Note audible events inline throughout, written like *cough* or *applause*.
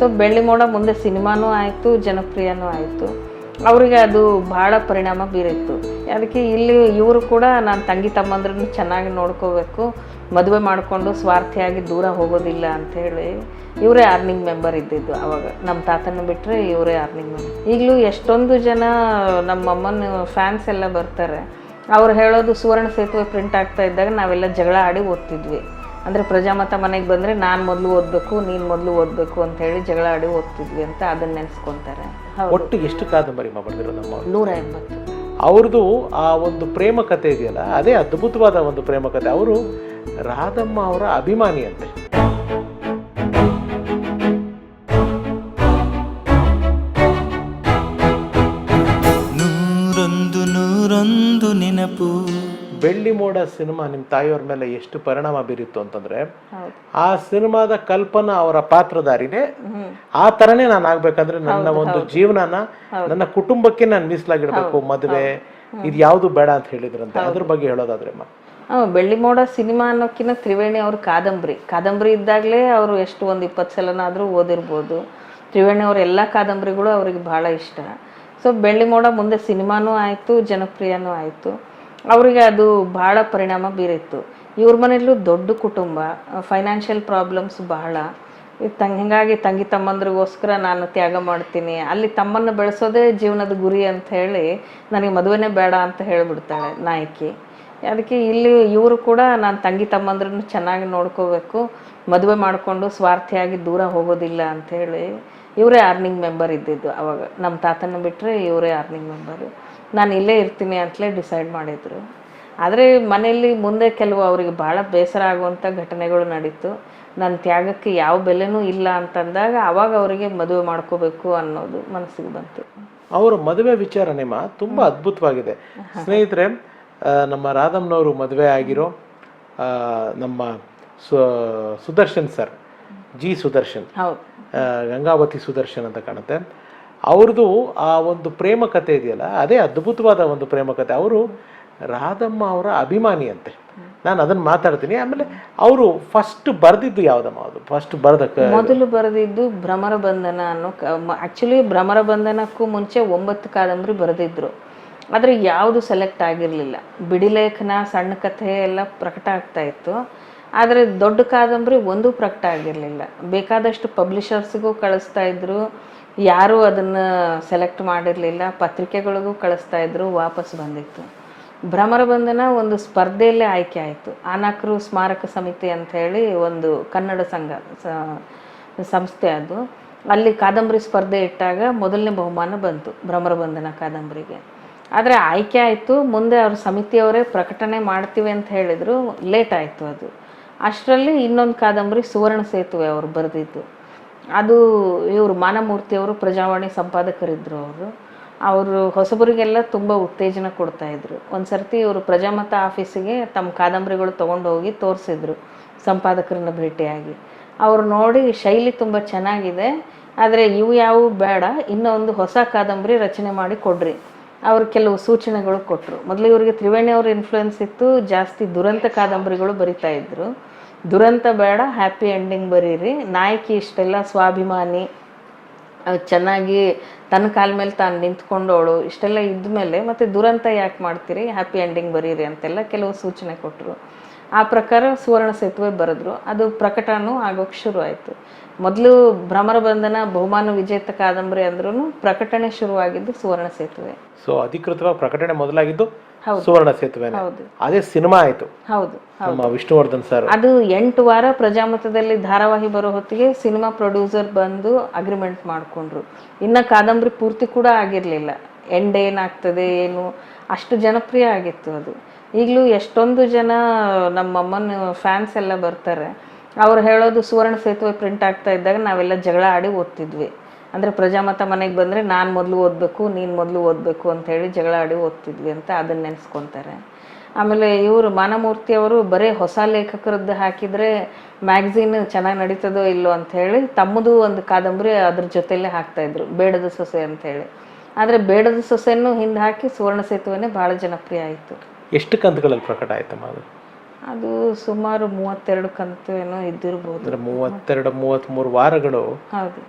So ಬೆಳ್ಳಿ ಮೋಡ ಮುಂದೆ ಸಿನಿಮಾನೂ ಆಯಿತು, ಜನಪ್ರಿಯನೂ ಆಯಿತು. ಅವರಿಗೆ ಅದು ಭಾಳ ಪರಿಣಾಮ ಬೀರಿತ್ತು. ಅದಕ್ಕೆ ಇಲ್ಲಿ ಇವರು ಕೂಡ ನಾನು ತಂಗಿ ತಮ್ಮಂದ್ರೂ ಚೆನ್ನಾಗಿ ನೋಡ್ಕೋಬೇಕು, ಮದುವೆ ಮಾಡಿಕೊಂಡು ಸ್ವಾರ್ಥಿಯಾಗಿ ದೂರ ಹೋಗೋದಿಲ್ಲ ಅಂಥೇಳಿ ಇವರೇ ಅರ್ನಿಂಗ್ ಮೆಂಬರ್ ಇದ್ದಿದ್ದು ಅವಾಗ. ನಮ್ಮ ತಾತನ ಬಿಟ್ಟರೆ ಇವರೇ ಅರ್ನಿಂಗ್ ಮೆಂಬರ್ ಈಗಲೂ ಎಷ್ಟೊಂದು ಜನ ನಮ್ಮ ಅಮ್ಮನ ಫ್ಯಾನ್ಸ್ ಎಲ್ಲ ಬರ್ತಾರೆ. ಅವ್ರು ಹೇಳೋದು ಸುವರ್ಣ ಸೇತುವೆ ಪ್ರಿಂಟ್ ಆಗ್ತಾ ಇದ್ದಾಗ ನಾವೆಲ್ಲ ಜಗಳ ಆಡಿ ಓದ್ತಿದ್ವಿ. ಅಂದರೆ ಪ್ರಜಾಮತ ಮನೆಗೆ ಬಂದರೆ ನಾನು ಮೊದಲು ಓದಬೇಕು ನೀನು ಮೊದಲು ಓದಬೇಕು ಅಂತ ಹೇಳಿ ಜಗಳ ಆಡಿ ಓದ್ತಿದ್ವಿ ಅಂತ ಅದನ್ನ ನೆನೆಸ್ಕೊತಾರೆ. ಒಟ್ಟು ಎಷ್ಟು ಕಾದಂಬರಿ ಬರ್ದಿರೋ ನಮ್ಮ ನೂರ ಎಂಬತ್ತು. ಅವ್ರದ್ದು ಆ ಒಂದು ಪ್ರೇಮ ಕಥೆ ಇದೆಯಲ್ಲ ಅದೇ ಅದ್ಭುತವಾದ ಒಂದು ಪ್ರೇಮ ಕಥೆ. ಅವರು ರಾಧಮ್ಮ ಅವರ ಅಭಿಮಾನಿ ಅಂತೆ. ನೂರೊಂದು ನೂರೊಂದು ನೆನಪು ಬೆಳ್ಳಿ ಮೋಡ ಸಿನಿಮಾ ನಿಮ್ಮ ತಾಯಿಯವ್ರ ಮೇಲೆ ಎಷ್ಟು ಪರಿಣಾಮ ಬೀರಿತ್ತು ಅಂತಂದ್ರೆ ಆ ಸಿನಿಮಾದ ಕಲ್ಪನಾ ಅವರ ಪಾತ್ರಧಾರಿನೇ ಆ ತರನೇ ನಾನು ಆಗ್ಬೇಕಂದ್ರೆ ನನ್ನ ಒಂದು ಜೀವನನ ನನ್ನ ಕುಟುಂಬಕ್ಕೆ ನಾನು ಮೀಸಲಾಗಿಡ್ಬೇಕು ಮದುವೆ ಇದು ಯಾವುದು ಬೇಡ ಅಂತ ಹೇಳಿದ್ರಂತೆ. ಅದ್ರ ಬಗ್ಗೆ ಹೇಳೋದಾದ್ರೆ ಬೆಳ್ಳಿಮೋಡ ಬೆಳ್ಳಿ ಮೋಡ ಸಿನಿಮಾ ಅನ್ನೋಕ್ಕಿಂತ ತ್ರಿವೇಣಿ ಅವ್ರ ಕಾದಂಬರಿ. ಕಾದಂಬರಿ ಇದ್ದಾಗಲೇ ಅವರು ಎಷ್ಟು ಒಂದು ಇಪ್ಪತ್ತು ಸಲನಾದರೂ ಓದಿರ್ಬೋದು. ತ್ರಿವೇಣಿ ಅವ್ರ ಎಲ್ಲ ಕಾದಂಬರಿಗಳು ಅವ್ರಿಗೆ ಬಹಳ ಇಷ್ಟ. ಸೊ ಬೆಳ್ಳಿ ಮೋಡ ಮುಂದೆ ಸಿನಿಮಾನೂ ಆಯಿತು ಜನಪ್ರಿಯನೂ ಆಯಿತು. ಅವರಿಗೆ ಅದು ಭಾಳ ಪರಿಣಾಮ ಬೀರಿತ್ತು. ಇವ್ರ ಮನೆಯಲ್ಲೂ ದೊಡ್ಡ ಕುಟುಂಬ ಫೈನಾನ್ಷಿಯಲ್ ಪ್ರಾಬ್ಲಮ್ಸ್ ಬಹಳ. ತಂಗ, ಹೀಗಾಗಿ ತಂಗಿ ತಮ್ಮಂದ್ರಿಗೋಸ್ಕರ ನಾನು ತ್ಯಾಗ ಮಾಡ್ತೀನಿ. ಅಲ್ಲಿ ತಮ್ಮನ್ನು ಬೆಳೆಸೋದೇ ಜೀವನದ ಗುರಿ ಅಂತ ಹೇಳಿ ನನಗೆ ಮದುವೆನೇ ಬೇಡ ಅಂತ ಹೇಳಿಬಿಡ್ತಾಳೆ ನಾಯಕಿ. ಅದಕ್ಕೆ ಇಲ್ಲಿ ಇವರು ಕೂಡ ನಾನು ತಂಗಿ ತಮ್ಮಂದ್ರನ್ನು ಚೆನ್ನಾಗಿ ನೋಡ್ಕೋಬೇಕು. ಮದುವೆ ಮಾಡಿಕೊಂಡು ಸ್ವಾರ್ಥಿಯಾಗಿ ದೂರ ಹೋಗೋದಿಲ್ಲ ಅಂಥೇಳಿ ಇವರೇ ಆರ್ನಿಂಗ್ ಮೆಂಬರ್ ಇದ್ದಿದ್ದು ಅವಾಗ. ನಮ್ಮ ತಾತನ ಬಿಟ್ಟರೆ ಇವರೇ ಆರ್ನಿಂಗ್ ಮೆಂಬರು ನಾನು ಇಲ್ಲೇ ಇರ್ತೀನಿ ಅಂತಲೇ ಡಿಸೈಡ್ ಮಾಡಿದರು. ಆದರೆ ಮನೆಯಲ್ಲಿ ಮುಂದೆ ಕೆಲವು ಅವರಿಗೆ ಭಾಳ ಬೇಸರ ಆಗುವಂಥ ಘಟನೆಗಳು ನಡೀತು. ನನ್ನ ತ್ಯಾಗಕ್ಕೆ ಯಾವ ಬೆಲೆನೂ ಇಲ್ಲ ಅಂತಂದಾಗ ಅವಾಗ ಅವರಿಗೆ ಮದುವೆ ಮಾಡ್ಕೋಬೇಕು ಅನ್ನೋದು ಮನಸ್ಸಿಗೆ ಬಂತು. ಅವರ ಮದುವೆ ವಿಚಾರ ನಿಮ್ಮ ತುಂಬ ಅದ್ಭುತವಾಗಿದೆ. ಸ್ನೇಹಿತರೆ ನಮ್ಮ ರಾಧಮ್ನವರು ಮದುವೆ ಆಗಿರೋ ನಮ್ಮ ಸುದರ್ಶನ್ ಸರ್ ಜಿ ಸುದರ್ಶನ್. ಗಂಗಾವತಿ ಸುದರ್ಶನ್ ಅಂತ ಕಾಣುತ್ತೆ. ಅವ್ರದ್ದು ಆ ಒಂದು ಪ್ರೇಮ ಕಥೆ ಇದೆಯಲ್ಲ, ಅದೇ ಅದ್ಭುತವಾದ ಒಂದು ಪ್ರೇಮ ಕಥೆ ಅವರು ರಾಧಮ್ಮ ಅವರ ಅಭಿಮಾನಿ ಅಂತೆ. ನಾನು ಅದನ್ನ ಮಾತಾಡ್ತೀನಿ. ಆಮೇಲೆ ಅವರು ಫಸ್ಟ್ ಬರೆದಿದ್ದು ಯಾವುದಮ್ಮ ಅದು? ಫಸ್ಟ್ ಬರೆದ ಮೊದಲು ಬರೆದಿದ್ದು ಭ್ರಮರ ಬಂಧನ ಅನ್ನೋ ಆ್ಯಕ್ಚುಲಿ ಭ್ರಮರ ಬಂಧನಕ್ಕೂ ಮುಂಚೆ ಒಂಬತ್ತು ಕಾದಂಬರಿ ಬರೆದಿದ್ರು. ಆದರೆ ಯಾವುದು ಸೆಲೆಕ್ಟ್ ಆಗಿರಲಿಲ್ಲ. ಬಿಡಿಲೇಖನ ಸಣ್ಣ ಕಥೆ ಎಲ್ಲ ಪ್ರಕಟ ಆಗ್ತಾ ಇತ್ತು. ಆದರೆ ದೊಡ್ಡ ಕಾದಂಬರಿ ಒಂದೂ ಪ್ರಕಟ ಆಗಿರಲಿಲ್ಲ. ಬೇಕಾದಷ್ಟು ಪಬ್ಲಿಷರ್ಸ್ಗೂ ಕಳಿಸ್ತಾ ಇದ್ರು. ಯಾರೂ ಅದನ್ನು ಸೆಲೆಕ್ಟ್ ಮಾಡಿರಲಿಲ್ಲ. ಪತ್ರಿಕೆಗಳಿಗೂ ಕಳಿಸ್ತಾ ಇದ್ರು, ವಾಪಸ್ ಬಂದಿತ್ತು. ಭ್ರಮರಬಂಧನ ಒಂದು ಸ್ಪರ್ಧೆಯಲ್ಲೇ ಆಯ್ಕೆ ಆಯಿತು. ಆನಾಕ್ರು ಸ್ಮಾರಕ ಸಮಿತಿ ಅಂತ ಹೇಳಿ ಒಂದು ಕನ್ನಡ ಸಂಘ ಸಂಸ್ಥೆ ಅದು. ಅಲ್ಲಿ ಕಾದಂಬರಿ ಸ್ಪರ್ಧೆ ಇಟ್ಟಾಗ ಮೊದಲನೇ ಬಹುಮಾನ ಬಂತು ಭ್ರಮರಬಂಧನ ಕಾದಂಬರಿಗೆ. ಆದರೆ ಆಯ್ಕೆ ಆಯಿತು. ಮುಂದೆ ಅವ್ರ ಸಮಿತಿಯವರೇ ಪ್ರಕಟಣೆ ಮಾಡ್ತೀವಿ ಅಂತ ಹೇಳಿದರು. ಲೇಟ್ ಆಯಿತು ಅದು. ಅಷ್ಟರಲ್ಲಿ ಇನ್ನೊಂದು ಕಾದಂಬರಿ ಸುವರ್ಣ ಸೇತುವೆ ಅವರು ಬರೆದಿದ್ದು. ಅದು ಇವರು ಮಾನಮೂರ್ತಿಯವರು, ಪ್ರಜಾವಾಣಿ ಸಂಪಾದಕರಿದ್ದರು ಅವರು. ಅವರು ಹೊಸಬರಿಗೆಲ್ಲ ತುಂಬ ಉತ್ತೇಜನ ಕೊಡ್ತಾಯಿದ್ರು ಒಂದು ಸರ್ತಿ ಇವರು ಪ್ರಜಾಮತ ಆಫೀಸಿಗೆ ತಮ್ಮ ಕಾದಂಬರಿಗಳು ತೊಗೊಂಡು ಹೋಗಿ ತೋರಿಸಿದ್ರು ಸಂಪಾದಕರನ್ನ ಭೇಟಿಯಾಗಿ. ಅವರು ನೋಡಿ ಶೈಲಿ ತುಂಬ ಚೆನ್ನಾಗಿದೆ, ಆದರೆ ಇವು ಯಾವುವು ಬೇಡ, ಇನ್ನೊಂದು ಹೊಸ ಕಾದಂಬರಿ ರಚನೆ ಮಾಡಿ ಕೊಡ್ರಿ. ಅವರು ಕೆಲವು ಸೂಚನೆಗಳು ಕೊಟ್ಟರು ಮೊದಲು ಇವರಿಗೆ ತ್ರಿವೇಣಿ ಅವ್ರ ಇನ್ಫ್ಲುಯೆನ್ಸ್ ಇತ್ತು, ಜಾಸ್ತಿ ದುರಂತ ಕಾದಂಬರಿಗಳು ಬರಿತಾ ಇದ್ರು. ದುರಂತ ಬೇಡ ಹ್ಯಾಪಿ ಎಂಡಿಂಗ್ ಬರೀರಿ. ನಾಯಕಿ ಇಷ್ಟೆಲ್ಲ ಸ್ವಾಭಿಮಾನಿ ಚೆನ್ನಾಗಿ ತನ್ನ ಕಾಲ ಮೇಲೆ ತಾನು ನಿಂತ್ಕೊಂಡವಳು, ಇಷ್ಟೆಲ್ಲ ಇದ್ಮೇಲೆ ಮತ್ತೆ ದುರಂತ ಯಾಕೆ ಮಾಡ್ತೀರಿ ಹ್ಯಾಪಿ ಎಂಡಿಂಗ್ ಬರೀರಿ ಅಂತೆಲ್ಲ ಕೆಲವು ಸೂಚನೆ ಕೊಟ್ಟರು ಆ ಪ್ರಕಾರ ಸುವರ್ಣ ಸೇತುವೆ ಬರೆದ್ರು. ಅದು ಪ್ರಕಟನೂ ಆಗೋಕ್ಕೆ ಶುರು ಆಯಿತು. ಮೊದಲು ಭ್ರಮರ ಬಂಧನ, ಬಹುಮಾನ ವಿಜೇತ ಕಾದಂಬರಿ ಅಂದ್ರೂ ಪ್ರಕಟಣೆ ಶುರುವಾಗಿದ್ದು ಸುವರ್ಣ ಸೇತುವೆ. ಸೊ ಅಧಿಕೃತವಾಗಿ ಪ್ರಕಟಣೆ ಮೊದಲಾಗಿದ್ದು. ಸುವರ್ಣ ಸೇತುವೆ ಅದೇ ಸಿನಿಮಾ ಆಯ್ತು. ಹೌದು ನಮ್ಮ ವಿಷ್ಣುವರ್ಧನ್ ಸರ್. ಅದು ಎಂಟು ವಾರ ಪ್ರಜಾಮತದಲ್ಲಿ ಧಾರಾವಾಹಿ ಬರೋ ಹೊತ್ತಿಗೆ ಸಿನಿಮಾ ಪ್ರೊಡ್ಯೂಸರ್ ಬಂದು ಅಗ್ರಿಮೆಂಟ್ ಮಾಡಿಕೊಂಡ್ರು. ಇನ್ನ ಕಾದಂಬರಿ ಪೂರ್ತಿ ಕೂಡ ಆಗಿರ್ಲಿಲ್ಲ. ಎಂಡ್ ಏನಾಗ್ತದೆ ಏನು? ಅಷ್ಟು ಜನಪ್ರಿಯ ಆಗಿತ್ತು ಅದು. ಈಗಲೂ ಎಷ್ಟೊಂದು ಜನ ನಮ್ಮ ಅಮ್ಮನ ಫ್ಯಾನ್ಸ್ ಎಲ್ಲ ಬರ್ತಾರೆ. ಅವ್ರು ಹೇಳೋದು ಸುವರ್ಣ ಸೇತುವೆ ಪ್ರಿಂಟ್ ಆಗ್ತಾ ಇದ್ದಾಗ ನಾವೆಲ್ಲ ಜಗಳ ಆಡಿ ಓದ್ತಿದ್ವಿ. ಅಂದರೆ ಪ್ರಜಾಮತ ಮನೆಗೆ ಬಂದರೆ ನಾನು ಮೊದಲು ಓದಬೇಕು ನೀನು ಮೊದಲು ಓದಬೇಕು ಅಂತ ಹೇಳಿ ಜಗಳ ಆಡಿ ಓದ್ತಿದ್ವಿ ಅಂತ ಅದನ್ನ ನೆನೆಸ್ಕೊತಾರೆ. ಆಮೇಲೆ ಇವರು ಮಾನಮೂರ್ತಿ ಅವರು ಬರೀ ಹೊಸ ಲೇಖಕರದ್ದು ಹಾಕಿದರೆ ಮ್ಯಾಗ್ಝಿನ್ ಚೆನ್ನಾಗಿ ನಡೀತದೋ ಇಲ್ಲೋ ಅಂತ ಹೇಳಿ ತಮ್ಮದು ಒಂದು ಕಾದಂಬರಿ ಅದ್ರ ಜೊತೆಲೇ ಹಾಕ್ತಾಯಿದ್ರು ಬೇಡದ ಸೊಸೆ ಅಂತ ಹೇಳಿ. ಆದರೆ ಬೇಡದ ಸೊಸೆಯನ್ನು ಹಿಂದೆ ಹಾಕಿ ಸುವರ್ಣ ಸೇತುವೆನೇ ಭಾಳ ಜನಪ್ರಿಯ ಆಯಿತು. ಎಷ್ಟು ಕಂತುಗಳಲ್ಲಿ ಪ್ರಕಟ ಆಯ್ತಮ್ಮ ಅದು? ಅದು ಸುಮಾರು ಮೂವತ್ತೆರಡು ಕಂತು ಏನೋ ಇದ್ದಿರಬಹುದು ಮೂವತ್ತೆರಡು ಮೂವತ್ತೆರಡು ಮೂವತ್ತ್ಮೂರು ವಾರಗಳು ಹೌದು.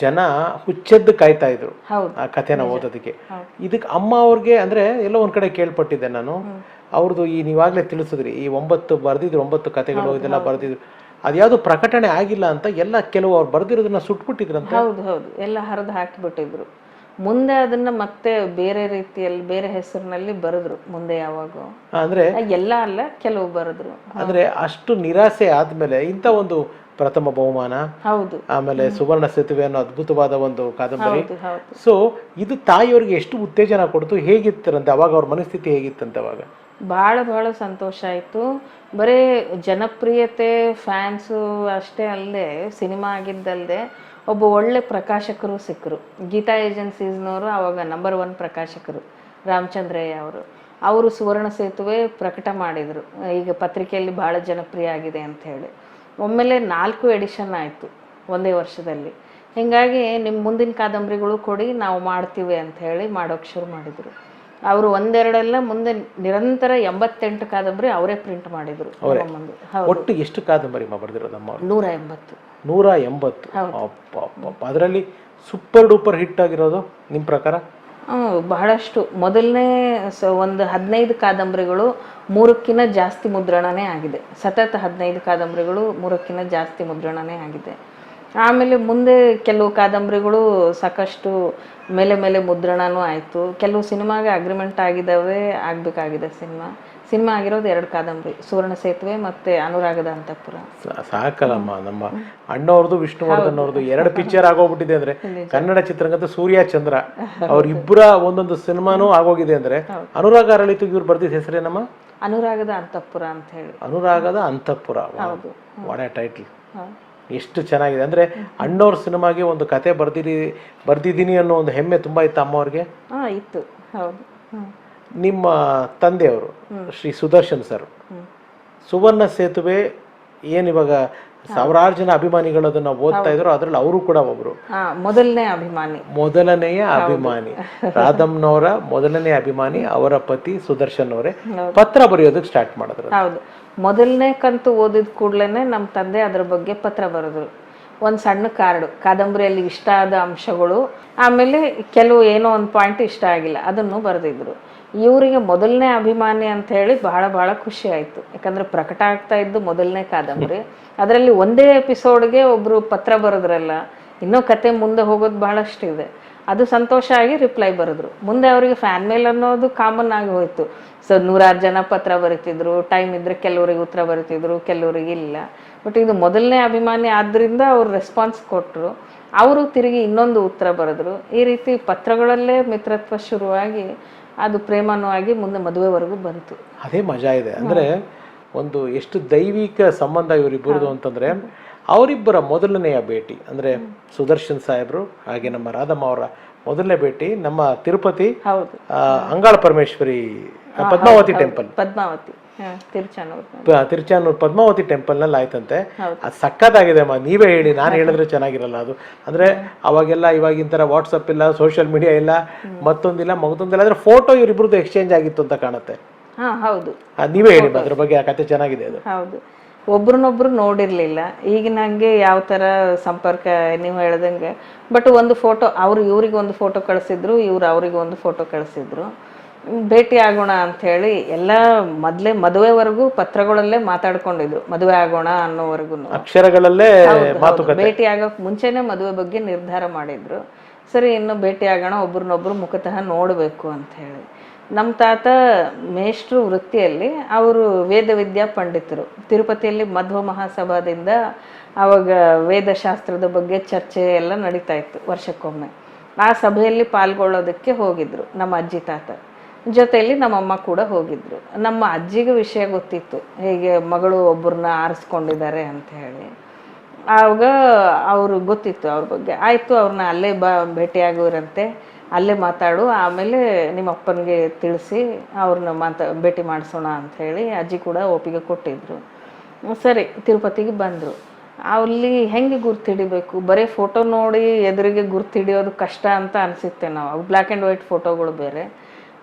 ಜನ ಹುಚ್ಚೆದ್ದು ಕಾಯ್ತಾ ಇದ್ರು ಆ ಕಥೆನ ಓದೋದಕ್ಕೆ. ಇದಕ್ಕೆ ಅಮ್ಮ ಅವ್ರಿಗೆ ಅಂದ್ರೆ ಎಲ್ಲೋ ಒಂದ್ ಕಡೆ ಕೇಳ್ಪಟ್ಟಿದ್ದೆ ನಾನು. ಅವ್ರದ್ದು ಈ ನೀವಾಗ್ಲೇ ತಿಳಿಸಿದ್ರಿ ಈ ಒಂಬತ್ತು ಬರ್ದಿದ್ರು ಒಂಬತ್ತು ಕಥೆಗಳು ಇದೆಲ್ಲ ಬರ್ದಿದ್ರು. ಅದ್ಯಾವುದು ಪ್ರಕಟಣೆ ಆಗಿಲ್ಲ ಅಂತ ಎಲ್ಲ ಕೆಲವು ಅವ್ರು ಬರ್ದಿರೋದನ್ನ ಸುಟ್ಬಿಟ್ಟಿದ್ರಂತೆ. ಹೌದು ಹೌದು. ಎಲ್ಲ ಹರಿದು ಹಾಕಿಬಿಟ್ಟಿದ್ರು. ಮುಂದೆ ಅದನ್ನ ಮತ್ತೆ ಬೇರೆ ರೀತಿಯಲ್ಲಿ ಬೇರೆ ಹೆಸರಿನಲ್ಲಿ ಬರೆದ್ರು ಮುಂದೆ ಯಾವಾಗ. ಅಂದ್ರೆ ಎಲ್ಲ ಅಲ್ಲ ಕೆಲವು ಬರೆದ್ರು. ಅಂದ್ರೆ ಅಷ್ಟು ನಿರಾಸೆ ಆದ್ಮೇಲೆ ಇಂಥ ಒಂದು ಪ್ರಥಮ ಬಹುಮಾನ ಹೌದು. ಆಮೇಲೆ ಸುವರ್ಣ ಸೇತುವೆ ಅನ್ನೋ ಅದ್ಭುತವಾದ ಒಂದು ಕಾದಂಬರಿ. ಸೊ ಇದು ತಾಯಿಯವ್ರಿಗೆ ಎಷ್ಟು ಉತ್ತೇಜನ ಕೊಡ್ತು ಹೇಗಿತ್ತರಂತೆ ಅವಾಗ ಅವ್ರ ಮನಸ್ಥಿತಿ ಹೇಗಿತ್ತಂತೆ ಅವಾಗ? ಭಾಳ ಭಾಳ ಸಂತೋಷ ಆಯಿತು. ಬರೀ ಜನಪ್ರಿಯತೆ ಫ್ಯಾನ್ಸು ಅಷ್ಟೇ ಅಲ್ಲದೆ ಸಿನಿಮಾ ಆಗಿದ್ದಲ್ಲದೆ ಒಬ್ಬ ಒಳ್ಳೆ ಪ್ರಕಾಶಕರು ಸಿಕ್ಕರು. ಗೀತಾ ಏಜೆನ್ಸೀಸ್ನವರು ಆವಾಗ ನಂಬರ್ ಒನ್ ಪ್ರಕಾಶಕರು, ರಾಮಚಂದ್ರಯ್ಯ ಅವರು. ಅವರು ಸುವರ್ಣ ಸೇತುವೆ ಪ್ರಕಟ ಮಾಡಿದರು. ಈಗ ಪತ್ರಿಕೆಯಲ್ಲಿ ಭಾಳ ಜನಪ್ರಿಯ ಆಗಿದೆ ಹೇಳಿ. ಒಮ್ಮೆಲೆ ನಾಲ್ಕು ಎಡಿಷನ್ ಆಯಿತು ಒಂದೇ ವರ್ಷದಲ್ಲಿ. ಹೀಗಾಗಿ ನಿಮ್ಮ ಮುಂದಿನ ಕಾದಂಬರಿಗಳು ಕೊಡಿ, ನಾವು ಮಾಡ್ತೀವಿ ಹೇಳಿ ಮಾಡೋಕ್ಕೆ ಶುರು ಮಾಡಿದರು. ಅವರು ಒಂದೆರಡೆಲ್ಲ ಮುಂದೆ ನಿರಂತರ ಎಂಬತ್ತೆಂಟು ಕಾದಂಬರಿ ಅವರೇ ಪ್ರಿಂಟ್ ಮಾಡಿದ್ರು. ಒಟ್ಟು ಎಷ್ಟು ಕಾದಂಬರಿ ಬರೆದಿರೋದು ನಮ್ಮ ನೂರ ಎಂಬತ್ತು. ನೂರ ಎಂಬತ್ತು. ಅದರಲ್ಲಿ ಸೂಪರ್ ಡೂಪರ್ ಹಿಟ್ ಆಗಿರೋದು ನಿಮ್ಮ ಪ್ರಕಾರ? ಬಹಳಷ್ಟು. ಮೊದಲನೇ ಒಂದು ಹದಿನೈದು ಕಾದಂಬರಿಗಳು ಮೂರಕ್ಕಿಂತ ಜಾಸ್ತಿ ಮುದ್ರಣನೇ ಆಗಿದೆ. ಸತತ ಹದಿನೈದು ಕಾದಂಬರಿಗಳು ಮೂರಕ್ಕಿಂತ ಜಾಸ್ತಿ ಮುದ್ರಣನೇ ಆಗಿದೆ. ಆಮೇಲೆ ಮುಂದೆ ಕೆಲವು ಕಾದಂಬರಿಗಳು ಸಾಕಷ್ಟು ಮೇಲೆ ಮೇಲೆ ಮುದ್ರಣನೂ ಆಯಿತು. ಕೆಲವು ಸಿನಿಮಾಗೆ ಅಗ್ರಿಮೆಂಟ್ ಆಗಿದ್ದಾವೆ ಆಗಬೇಕಾಗಿದೆ ಸಿನಿಮಾ. ಸಿನಿಮಾ ಆಗಿರೋದು ಎರಡು ಕಾದಂಬರಿ ಸುವರ್ಣ ಸೇತುವೆ ಮತ್ತು ಅನುರಾಗದ ಅಂತಪುರ. ಸಾಕಲಮ್ಮ ಸಾಕಲ್ಲಮ್ಮ ನಮ್ಮ ಅಣ್ಣವ್ರದ್ದು ವಿಷ್ಣುವರ್ಧನ್ ಅವ್ರದ್ದು ಎರಡು ಪಿಕ್ಚರ್ ಆಗೋಗ್ಬಿಟ್ಟಿದೆ ಅಂದ್ರೆ *laughs* ಕನ್ನಡ ಚಿತ್ರರಂಗದ ಸೂರ್ಯ ಚಂದ್ರ. ಅವರಿಬ್ಬರ ಒಂದೊಂದು ಸಿನಿಮಾನೂ ಆಗೋಗಿದೆ ಅಂದ್ರೆ ಅನುರಾಗ ಅರಳಿತು ಇವ್ರು ಬರ್ದಿದ್ದ ಹೆಸರೇನಮ್ಮ? ಅನುರಾಗದ ಅಂತಪುರ ಅಂತ ಹೇಳಿ. ಅನುರಾಗದ ಅಂತಪುರ. ವಾಡ ಟೈಟ್ಲ್. ಎಷ್ಟು ಚೆನ್ನಾಗಿದೆ. ಅಂದ್ರೆ ಅಣ್ಣವ್ರ ಸಿನಿಮಾಗೆ ಒಂದು ಕತೆ ಬರ್ದಿರಿ ಬರ್ದಿದ್ದೀನಿ ಅನ್ನೋ ಒಂದು ಹೆಮ್ಮೆ ತುಂಬಾ ಇತ್ತು ಅಮ್ಮವ್ರಿಗೆ? ಹಾಂ ಇತ್ತು. ಹೌದು. ನಿಮ್ಮ ತಂದೆಯವರು ಶ್ರೀ ಸುದರ್ಶನ್ ಸರ್ ಸುವರ್ಣ ಸೇತುವೆ ಏನ್ ಇವಾಗ ಸಾವಿರಾರು ಜನ ಅಭಿಮಾನಿಗಳು ಅದನ್ನ ಓದ್ತಾ ಇದ್ರು ಅದ್ರಲ್ಲಿ ಅವರು ಕೂಡ ಒಬ್ರು. ಹಾಂ ಮೊದಲನೇ ಅಭಿಮಾನಿ. ಮೊದಲನೆಯ ಅಭಿಮಾನಿ. ರಾಧಮ್ನವರ ಮೊದಲನೇ ಅಭಿಮಾನಿ ಅವರ ಪತಿ ಸುದರ್ಶನ್ ಅವರೇ. ಪತ್ರ ಬರೆಯೋದಕ್ಕೆ ಸ್ಟಾರ್ಟ್ ಮಾಡಿದ್ರು ಹೌದು. ಮೊದಲನೇ ಕಂತು ಓದಿದ ಕೂಡಲೇ ನಮ್ಮ ತಂದೆ ಅದ್ರ ಬಗ್ಗೆ ಪತ್ರ ಬರೆದ್ರು. ಒಂದು ಸಣ್ಣ ಕಾರ್ಡು ಕಾದಂಬರಿಯಲ್ಲಿ ಇಷ್ಟ ಆದ ಅಂಶಗಳು. ಆಮೇಲೆ ಕೆಲವು ಏನೋ ಒಂದು ಪಾಯಿಂಟ್ ಇಷ್ಟ ಆಗಿಲ್ಲ ಅದನ್ನು ಬರೆದಿದ್ರು. ಇವರಿಗೆ ಮೊದಲನೇ ಅಭಿಮಾನಿ ಅಂತ ಹೇಳಿ ಬಹಳ ಬಹಳ ಖುಷಿ ಆಯಿತು. ಯಾಕಂದ್ರೆ ಪ್ರಕಟ ಆಗ್ತಾ ಇದ್ದು ಮೊದಲನೇ ಕಾದಂಬರಿ. ಅದರಲ್ಲಿ ಒಂದೇ ಎಪಿಸೋಡ್ಗೆ ಒಬ್ಬರು ಪತ್ರ ಬರೆದ್ರಲ್ಲ, ಇನ್ನೂ ಕತೆ ಮುಂದೆ ಹೋಗೋದು ಬಹಳಷ್ಟು ಇದೆ. ಅದು ಸಂತೋಷ ಆಗಿ ರಿಪ್ಲೈ ಬರೆದ್ರು. ಮುಂದೆ ಅವರಿಗೆ ಫ್ಯಾನ್ ಮೇಲ್ ಅನ್ನೋದು ಕಾಮನ್ ಆಗಿ ಹೋಯ್ತು. ಸೊ ನೂರಾರು ಜನ ಪತ್ರ ಬರೀತಿದ್ರು, ಟೈಮ್ ಇದ್ರೆ ಕೆಲವರಿಗೆ ಉತ್ತರ ಬರೀತಿದ್ರು, ಕೆಲವರಿಗೆ ಇಲ್ಲ. ಬಟ್ ಇದು ಮೊದಲನೇ ಅಭಿಮಾನಿ ಆದ್ರಿಂದ ಅವ್ರು ರೆಸ್ಪಾನ್ಸ್ ಕೊಟ್ಟರು ಅವರು ತಿರುಗಿ ಇನ್ನೊಂದು ಉತ್ತರ ಬರೆದ್ರು. ಈ ರೀತಿ ಪತ್ರಗಳಲ್ಲೇ ಮಿತ್ರತ್ವ ಶುರುವಾಗಿ ಅದು ಪ್ರೇಮನೂ ಆಗಿ ಮುಂದೆ ಮದುವೆವರೆಗೂ ಬಂತು. ಅದೇ ಮಜಾ ಇದೆ. ಅಂದರೆ ಒಂದು ಎಷ್ಟು ದೈವಿಕ ಸಂಬಂಧ ಇವರಿಬ್ಬರದು ಅಂತಂದರೆ ಅವರಿಬ್ಬರ ಮೊದಲನೆಯ ಭೇಟಿ ಅಂದರೆ ಸುದರ್ಶನ್ ಸಾಹೇಬರು ಹಾಗೆ ನಮ್ಮ ರಾಧಮ್ಮ ಅವರ ಮೊದಲನೇ ಭೇಟಿ ನಮ್ಮ ತಿರುಪತಿ ಹೌದು. ಅಂಗಾಳ ಪರಮೇಶ್ವರಿ ಪದ್ಮಾವತಿ ಟೆಂಪಲ್ ಪದ್ಮಾವತಿ. ತಿರುಚಾನೂರ್. ಪದ್ಮಾವತಿ ಟೆಂಪಲ್ನಲ್ಲಿ ಆಯ್ತಂತೆ. ಅದು ಸಕ್ಕತ್ತಾಗಿದೆ ಅಮ್ಮ ನೀವೇ ಹೇಳಿ ನಾನು ಹೇಳಿದ್ರೆ ಚೆನ್ನಾಗಿರಲ್ಲ ಅದು. ಅಂದ್ರೆ ಅವಾಗೆಲ್ಲ ಇವಾಗಿನ ತರ ವಾಟ್ಸಪ್ ಇಲ್ಲ ಸೋಷಿಯಲ್ ಮೀಡಿಯಾ ಇಲ್ಲ ಮತ್ತೊಂದಿಲ್ಲ ಮಗದೊಂದಿಲ್ಲ ಅಂದ್ರೆ ಫೋಟೋ ಇವ್ರಿಬ್ರದ್ದು ಎಕ್ಸ್ಚೇಂಜ್ ಆಗಿತ್ತು ಅಂತ ಕಾಣುತ್ತೆ. ಹಾಂ ಹೌದು. ನೀವೇ ಹೇಳಿ ಅದ್ರ ಬಗ್ಗೆ ಆ ಕತೆ ಚೆನ್ನಾಗಿದೆ ಅದು. ಹೌದು. ಒಬ್ರನ್ನೊಬ್ರು ನೋಡಿರಲಿಲ್ಲ. ಈಗಿನ ಹಂಗೆ ಯಾವ ಥರ ಸಂಪರ್ಕ ನೀವು ಹೇಳ್ದಂಗೆ. ಬಟ್ ಒಂದು ಫೋಟೋ ಅವ್ರು ಇವ್ರಿಗೆ ಒಂದು ಫೋಟೋ ಕಳಿಸಿದ್ರು ಇವ್ರು ಅವ್ರಿಗೆ ಒಂದು ಫೋಟೋ ಕಳಿಸಿದ್ರು. ಭೇಟಿ ಆಗೋಣ ಅಂತ ಹೇಳಿ ಎಲ್ಲ ಮೊದಲೇ ಮದುವೆವರೆಗೂ ಪತ್ರಗಳಲ್ಲೇ ಮಾತಾಡ್ಕೊಂಡಿದ್ರು. ಮದುವೆ ಆಗೋಣ ಅನ್ನೋವರೆಗೂ. ಅಕ್ಷರಗಳಲ್ಲೇ ಭೇಟಿ ಆಗೋಕ್ಕೆ ಮುಂಚೆನೆ ಮದುವೆ ಬಗ್ಗೆ ನಿರ್ಧಾರ ಮಾಡಿದ್ರು. ಸರಿ ಇನ್ನು ಭೇಟಿ ಆಗೋಣ ಒಬ್ರನ್ನೊಬ್ರು ಮುಖತಃ ನೋಡಬೇಕು ಅಂತ ಹೇಳಿ. ನಮ್ಮ ತಾತ ಮೇಷ್ಟ್ರು ವೃತ್ತಿಯಲ್ಲಿ ಅವರು ವೇದವಿದ್ಯಾ ಪಂಡಿತರು. ತಿರುಪತಿಯಲ್ಲಿ ಮಧ್ವ ಮಹಾಸಭಾದಿಂದ ಆವಾಗ ವೇದಶಾಸ್ತ್ರದ ಬಗ್ಗೆ ಚರ್ಚೆ ಎಲ್ಲ ನಡೀತಾ ಇತ್ತು ವರ್ಷಕ್ಕೊಮ್ಮೆ. ಆ ಸಭೆಯಲ್ಲಿ ಪಾಲ್ಗೊಳ್ಳೋದಕ್ಕೆ ಹೋಗಿದ್ರು ನಮ್ಮ ಅಜ್ಜಿ ತಾತ. ಜೊತೆಯಲ್ಲಿ ನಮ್ಮಮ್ಮ ಕೂಡ ಹೋಗಿದ್ರು. ನಮ್ಮ ಅಜ್ಜಿಗೆ ವಿಷಯ ಗೊತ್ತಿತ್ತು. ಹೇಗೆ ಮಗಳು ಒಬ್ಬರನ್ನ ಆರಿಸ್ಕೊಂಡಿದ್ದಾರೆ ಅಂತ ಹೇಳಿ. ಆವಾಗ ಅವರು ಗೊತ್ತಿತ್ತು ಅವ್ರ ಬಗ್ಗೆ. ಆಯಿತು, ಅವ್ರನ್ನ ಅಲ್ಲೇ ಬಾ ಭೇಟಿಯಾಗೋರಂತೆ ಅಲ್ಲೇ ಮಾತಾಡು, ಆಮೇಲೆ ನಿಮ್ಮ ಅಪ್ಪನಿಗೆ ತಿಳಿಸಿ ಅವ್ರನ್ನ ಮಾತಾ, ಭೇಟಿ ಮಾಡಿಸೋಣ ಅಂತ ಹೇಳಿ ಅಜ್ಜಿ ಕೂಡ ಒಪ್ಪಿಗೆ ಕೊಟ್ಟಿದ್ರು. ಸರಿ, ತಿರುಪತಿಗೆ ಬಂದರು. ಅಲ್ಲಿ ಹೆಂಗೆ ಗುರ್ತಿಡಿಬೇಕು? ಬರೀ ಫೋಟೋ ನೋಡಿ ಎದುರಿಗೆ ಗುರ್ತಿಡಿಯೋದು ಕಷ್ಟ ಅಂತ ಅನಿಸುತ್ತೆ ನಾವು. ಬ್ಲ್ಯಾಕ್ ಆ್ಯಂಡ್ ವೈಟ್ ಫೋಟೋಗಳು ಬೇರೆ.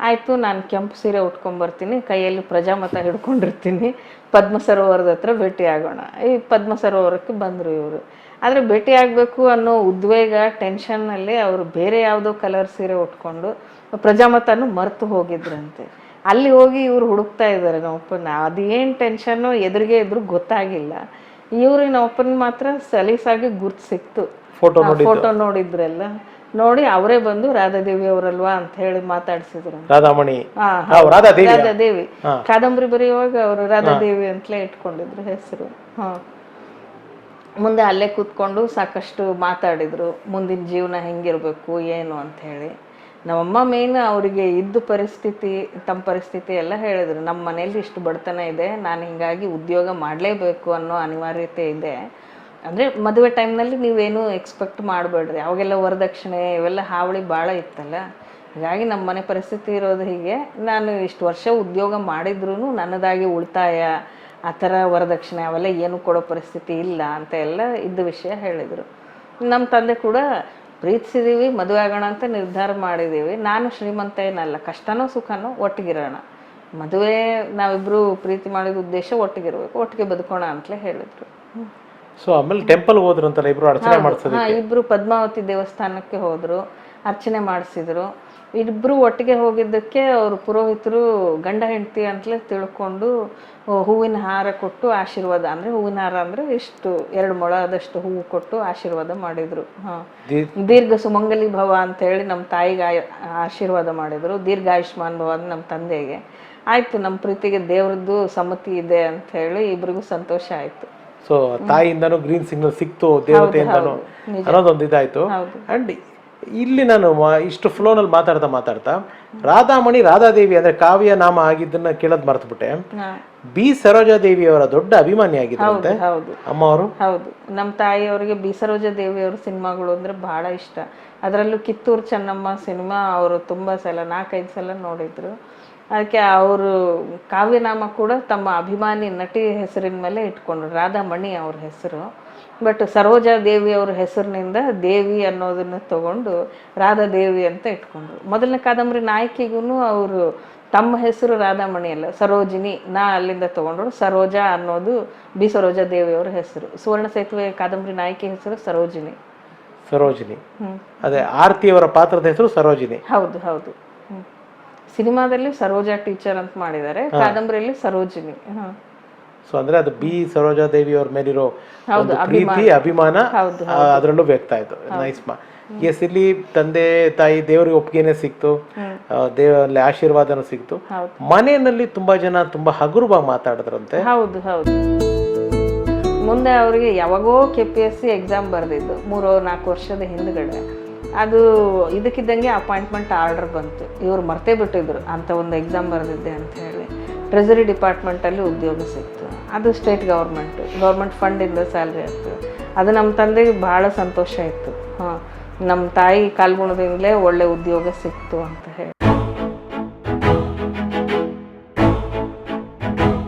ಆಯಿತು, ನಾನು ಕೆಂಪು ಸೀರೆ ಉಟ್ಕೊಂಬರ್ತೀನಿ, ಕೈಯಲ್ಲಿ ಪ್ರಜಾಮತ ಹಿಡ್ಕೊಂಡಿರ್ತೀನಿ. ಪದ್ಮ ಸರೋವರದ ಹತ್ರ ಭೇಟಿ ಆಗೋಣ ಈ ಪದ್ಮ ಸರೋವರಕ್ಕೆ ಬಂದರು ಇವರು. ಆದರೆ ಭೇಟಿ ಆಗಬೇಕು ಅನ್ನೋ ಉದ್ವೇಗ ಟೆನ್ಷನ್ನಲ್ಲಿ ಅವರು ಬೇರೆ ಯಾವುದೋ ಕಲರ್ ಸೀರೆ ಉಟ್ಕೊಂಡು ಪ್ರಜಾಮತನು ಮರೆತು ಹೋಗಿದ್ರಂತೆ. ಅಲ್ಲಿ ಹೋಗಿ ಇವರು ಹುಡುಕ್ತಾ ಇದ್ದಾರೆ ನಮ್ಮಪ್ಪನ ಅದೇನು ಟೆನ್ಷನ್ನು ಎದುರಿಗೆ ಇದ್ರು ಗೊತ್ತಾಗಿಲ್ಲ. ಇವ್ರಿಗೆ ನಮ್ಮಪ್ಪನ ಮಾತ್ರ ಸಲೀಸಾಗಿ ಗುರ್ತು ಸಿಕ್ತು. ಫೋಟೋ ನೋಡಿ ಫೋಟೋ ನೋಡಿದ್ರಲ್ಲ. ನೋಡಿ ಅವರೇ ಬಂದು ರಾಧಾದೇವಿ ಅವರಲ್ವಾ ಅಂತ ಹೇಳಿ ಮಾತಾಡಿಸಿದ್ರು. ರಾಧಾಮಣಿ. ರಾಧಾದೇವಿ. ಕಾದಂಬರಿ ಬರೆಯುವಾಗ ಅವರು ರಾಧಾದೇವಿ ಅಂತಲೇ ಇಟ್ಕೊಂಡಿದ್ರು ಹೆಸರು. ಹಾ. ಮುಂದೆ ಅಲ್ಲೇ ಕೂತ್ಕೊಂಡು ಸಾಕಷ್ಟು ಮಾತಾಡಿದರು, ಮುಂದಿನ ಜೀವನ ಹೆಂಗಿರಬೇಕು, ಏನು ಅಂತ ಹೇಳಿ. ನಮ್ಮಮ್ಮ ಮೇನ್ ಅವರಿಗೆ ಇದ್ದ ಪರಿಸ್ಥಿತಿ, ತಮ್ಮ ಪರಿಸ್ಥಿತಿ ಎಲ್ಲ ಹೇಳಿದರು. ನಮ್ಮ ಮನೇಲಿ ಇಷ್ಟು ಬಡತನ ಇದೆ, ನಾನು ಹಿಂಗಾಗಿ ಉದ್ಯೋಗ ಮಾಡಲೇಬೇಕು ಅನ್ನೋ ಅನಿವಾರ್ಯತೆ ಇದೆ. ಅಂದರೆ ಮದುವೆ ಟೈಮ್ನಲ್ಲಿ ನೀವೇನು ಎಕ್ಸ್ಪೆಕ್ಟ್ ಮಾಡಬೇಡ್ರಿ. ಅವಾಗೆಲ್ಲ ವರದಕ್ಷಿಣೆ, ಇವೆಲ್ಲ ಹಾವಳಿ ಭಾಳ ಇತ್ತಲ್ಲ. ಹೀಗಾಗಿ ನಮ್ಮ ಮನೆ ಪರಿಸ್ಥಿತಿ ಇರೋದು ಹೀಗೆ. ನಾನು ಇಷ್ಟು ವರ್ಷ ಉದ್ಯೋಗ ಮಾಡಿದ್ರೂ ನನ್ನದಾಗಿ ಉಳಿತಾಯ ಆ ಥರ ವರದಕ್ಷಿಣೆ ಅವೆಲ್ಲ ಏನು ಕೊಡೋ ಪರಿಸ್ಥಿತಿ ಇಲ್ಲ ಅಂತ ಎಲ್ಲ ಇದ್ದ ವಿಷಯ ಹೇಳಿದರು. ನಮ್ಮ ತಂದೆ ಕೂಡ ಪ್ರೀತಿಸಿದೀವಿ ಮದುವೆ ಆಗೋಣ ಅಂತ ನಿರ್ಧಾರ ಮಾಡಿದ್ದೀವಿ ನಾನು ಶ್ರೀಮಂತ ಏನಲ್ಲ ಕಷ್ಟನೋ ಸುಖನೋ ಒಟ್ಟಿಗಿರೋಣ. ಮದುವೆ ನಾವಿಬ್ಬರು ಪ್ರೀತಿ ಮಾಡಿದ ಉದ್ದೇಶ ಒಟ್ಟಿಗಿರ್ಬೇಕು ಒಟ್ಟಿಗೆ ಬದುಕೋಣ ಅಂತಲೇ ಹೇಳಿದರು. ಸೊ ಆಮೇಲೆ ಟೆಂಪಲ್ ಹೋದ್ರಂತಲ್ಲ ಇಬ್ರು ಅರ್ಚನೆ ಮಾಡಿಸಿದ್ರು ಇಬ್ಬರು ಇಬ್ರು ಪದ್ಮಾವತಿ ದೇವಸ್ಥಾನಕ್ಕೆ ಹೋದರು ಅರ್ಚನೆ ಮಾಡಿಸಿದ್ರು. ಇಬ್ರು ಒಟ್ಟಿಗೆ ಹೋಗಿದ್ದಕ್ಕೆ ಅವರು ಪುರೋಹಿತರು ಗಂಡ ಹೆಂಡತಿ ಅಂತಲೇ ತಿಳ್ಕೊಂಡು ಹೂವಿನ ಹಾರ ಕೊಟ್ಟು ಆಶೀರ್ವಾದ ಅಂದ್ರೆ ಹೂವಿನ ಹಾರ ಅಂದ್ರೆ ಇಷ್ಟು ಎರಡು ಮೊಳದಷ್ಟು ಹೂವು ಕೊಟ್ಟು ಆಶೀರ್ವಾದ ಮಾಡಿದ್ರು. ಹಾ. ದೀರ್ಘ ಸುಮಂಗಲಿ ಭವ ಅಂತ ಹೇಳಿ ನಮ್ಮ ತಾಯಿಗೆ ಆಶೀರ್ವಾದ ಮಾಡಿದ್ರು. ದೀರ್ಘಾಯುಷ್ಮಾನ್ ಭವ ಅಂತ ನಮ್ಮ ತಂದೆಗೆ. ಆಯ್ತು ನಮ್ಮ ಪ್ರೀತಿಗೆ ದೇವ್ರದ್ದು ಸಮ್ಮತಿ ಇದೆ ಅಂತ ಹೇಳಿ ಇಬ್ಬರಿಗೂ ಸಂತೋಷ ಆಯ್ತು. ಸೊ ತಾಯಿಯಿಂದನೂ ಗ್ರೀನ್ ಸಿಗ್ನಲ್ ಸಿಕ್ತು ದೇವತೆಯಿಂದನೂ ಅನ್ನೋದೊಂದು ಇದಾಯ್ತು ಹೌದು. ಅಂಡ್ ಇಲ್ಲಿ ನಾನು ಮ- ಇಷ್ಟು ಫ್ಲೋನಲ್ಲಿ ಮಾತಾಡ್ತಾ ಮಾತಾಡ್ತಾ ರಾಧಾಮಣಿ ರಾಧಾದೇವಿ ಅಂದ್ರೆ ಕಾವ್ಯ ನಾಮ ಆಗಿದ್ದನ್ನ ಕೇಳೋದ್ ಮರ್ತ್ಬಿಟ್ಟೆ. ಬಿ ಸರೋಜಾದೇವಿ ಅವರ ದೊಡ್ಡ ಅಭಿಮಾನಿ ಆಗಿದೆ ಅಮ್ಮ ಅವರು ಹೌದು. ನಮ್ಮ ತಾಯಿಯವರಿಗೆ ಬಿ ಸರೋಜಾದೇವಿ ಅವ್ರ ಸಿನಿಮಾಗಳು ಅಂದ್ರೆ ಬಹಳ ಇಷ್ಟ. ಅದರಲ್ಲೂ ಕಿತ್ತೂರು ಚೆನ್ನಮ್ಮ ಸಿನಿಮಾ ಅವರು ತುಂಬಾ ಸಲ ನಾಲ್ಕೈದು ಸಲ ನೋಡಿದ್ರು. ಅದಕ್ಕೆ ಅವರು ಕಾವ್ಯನಾಮ ಕೂಡ ತಮ್ಮ ಅಭಿಮಾನಿ ನಟಿ ಹೆಸರಿನ ಮೇಲೆ ಇಟ್ಕೊಂಡ್ರು ರಾಧಾಮಣಿ ಅವ್ರ ಹೆಸರು. ಬಟ್ ಸರೋಜಾ ದೇವಿಯವ್ರ ಹೆಸರಿನಿಂದ ದೇವಿ ಅನ್ನೋದನ್ನು ತಗೊಂಡು ರಾಧಾ ದೇವಿ ಅಂತ ಇಟ್ಕೊಂಡ್ರು. ಮೊದಲನೇ ಕಾದಂಬರಿ ನಾಯಕಿಗೂ ಅವರು ತಮ್ಮ ಹೆಸರು ರಾಧಾಮಣಿ ಅಲ್ಲ ಸರೋಜಿನಿ ನಾ ಅಲ್ಲಿಂದ ತೊಗೊಂಡ್ರು ಸರೋಜಾ ಅನ್ನೋದು ಬಿ ಸರೋಜಾ ದೇವಿಯವ್ರ ಹೆಸರು. ಸುವರ್ಣ ಸೇತುವೆ ಕಾದಂಬರಿ ನಾಯಕಿ ಹೆಸರು ಸರೋಜಿನಿ. ಸರೋಜಿನಿ. ಹ್ಮ್. ಅದೇ ಆರತಿ ಅವರ ಪಾತ್ರದ ಹೆಸರು ಸರೋಜಿನಿ. ಹೌದು ಹೌದು. ಹ್ಮ್. ಸಿನಿಮಾದಲ್ಲಿ ಸರೋಜಾ ಟೀಚರ್ ಅಂತ ಮಾಡಿದ್ದಾರೆ ಕಾದಂಬರಿಯಲ್ಲಿ ಸರೋಜಿನಿ. ಹ. ಸೊ ಅಂದ್ರೆ ಅದು ಬಿ ಸರೋಜಾದೇವಿ ಅವ್ರ ಮೇಲಿರೋ ಒಂದು ಪ್ರೀತಿ ಅಭಿಮಾನ ಅದರಲ್ಲೂ ವ್ಯಕ್ತ ಆಯ್ತು. ನೈಸ್ ಮಾ. ಎಸ್ ಇಲ್ಲಿ ತಂದೆ ತಾಯಿ ದೇವರಿಗೆ ಒಪ್ಪಿಗೆನೆ ಸಿಕ್ತು. ದೇವರಲ್ಲಿ ಆಶೀರ್ವಾದನೂ ಸಿಕ್ತು. ಮನೆಯಲ್ಲಿ ತುಂಬಾ ಜನ ತುಂಬಾ ಹಗುರವಾಗಿ ಮಾತಾಡಿದ್ರಂತೆ. ಹೌದು ಹೌದು. ಮುಂದೆ ಅವರಿಗೆ ಯಾವಾಗೋ K P S C exam ಬರೆದಿದ್ದು ಮೂರು ನಾಲ್ಕು ವರ್ಷದ ಹಿಂದ್ಗಡೆ. ಅದು ಇದಕ್ಕಿದ್ದಂಗೆ ಅಪಾಯಿಂಟ್ಮೆಂಟ್ ಆರ್ಡರ್ ಬಂತು. ಇವ್ರು ಮರ್ತೇ ಬಿಟ್ಟಿದ್ರು ಅಂತ ಒಂದು ಎಕ್ಸಾಮ್ ಬರೆದಿದ್ದೆ ಅಂತ ಹೇಳಿ. ಟ್ರೆಜರಿ ಡಿಪಾರ್ಟ್ಮೆಂಟಲ್ಲಿ ಉದ್ಯೋಗ ಸಿಕ್ತು. ಅದು ಸ್ಟೇಟ್ ಗೌರ್ಮೆಂಟು ಗೌರ್ಮೆಂಟ್ ಫಂಡಿಂದ ಸ್ಯಾಲ್ರಿ ಆಗ್ತದೆ. ಅದು ನಮ್ಮ ತಂದೆಗೆ ಭಾಳ ಸಂತೋಷ ಇತ್ತು. ಹಾಂ ನಮ್ಮ ತಾಯಿ ಕಾಲ್ಗುಣದಿಂದಲೇ ಒಳ್ಳೆ ಉದ್ಯೋಗ ಸಿಕ್ತು ಅಂತ ಹೇಳಿ.